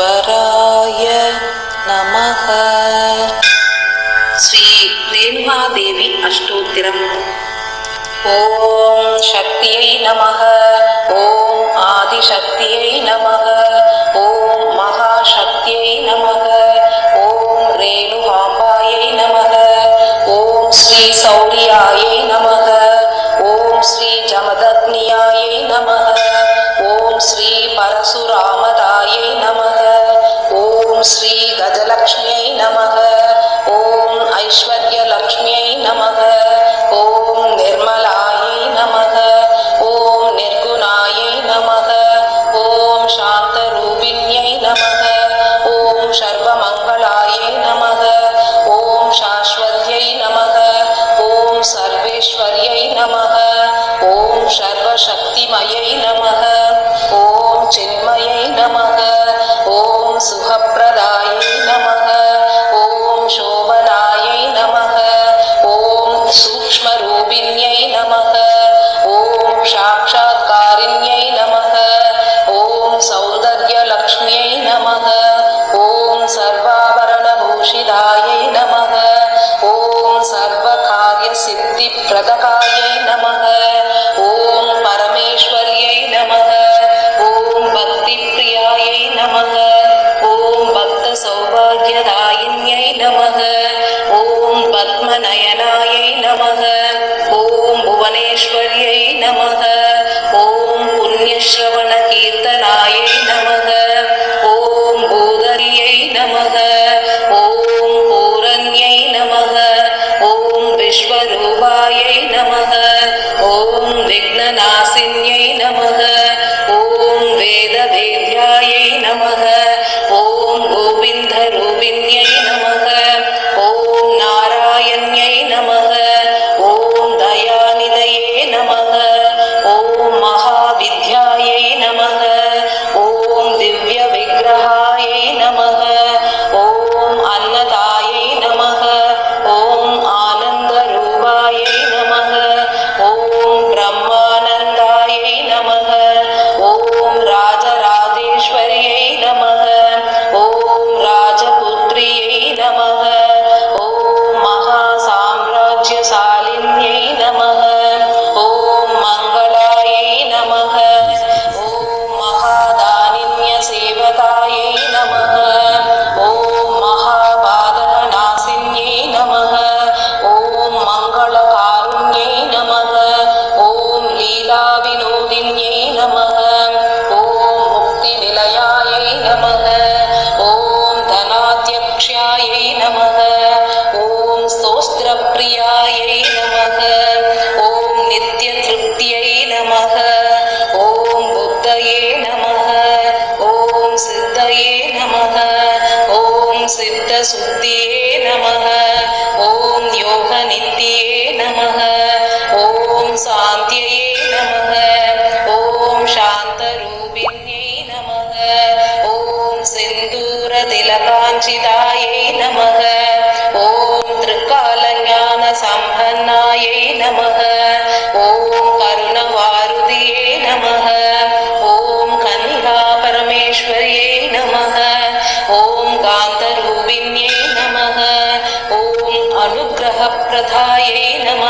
ஈஸ்வராய நம ஸ்ரீ ரேணுகாதேவி அஷ்டோத்திரம். ஓம் சக்தியை நமக. ஓம் ஆதிசக்தியை நமக. ஓம் மகாசக்தியை நமக. ஓம் ரேணுகாம்பாயை நமக. ஓம் ஸ்ரீ சௌரியாயை நமக. ஓம் ஸ்ரீ ஜமதக்னியாய श्रीगजलक्ष्म्यै नमः ॐ ऐश्वर्यलक्ष्म्यै நமக ஓம் சாட்சாத்காரிண்யை நமக ஓம் சௌந்தர்யலக்ஷ்மியை நமக ஓம் சர்வாபரணபூஷிதாயை நமக ஓம் சர்வகாரிய சித்தி பிரதகாயை நமக ஓம் பரமேஸ்வரியை நமக ஓம் பக்தி பிரியாயை நமக ஓம் பக்த சௌபாகியதாயின்யை நமக ஓம் பத்மநயனாயை நமக புவனேஸ்வரியை நமக. ஓம் புண்ணியஸ்ரவண கீர்த்தனாயை நமக. ஓம் பூதரியை நமக. ஓம் பூரண்யை நமக. ஓம் விஸ்வரூபாயை நமக. ஓம் விக்னநாசின்யை நமக. ஓம் வேத வேத்யாயை ஓம் கோவிந்த நமக. ஓம் புத்தயே நமக. ஓம் சித்தயே நமக. ஓம் சித்த சுத்தியே நமக. ஓம் யோக நித்தியே நமக. ஓம் சாந்தியே நமக. ஓம் சாந்த ரூபிண்யை நமக. ஓம் சிந்தூர திலகாஞ்சிதாயை நமக. ஓம் திருக்காலஞான சம்பன்னாயை நமக. പ്രധായേ നമ.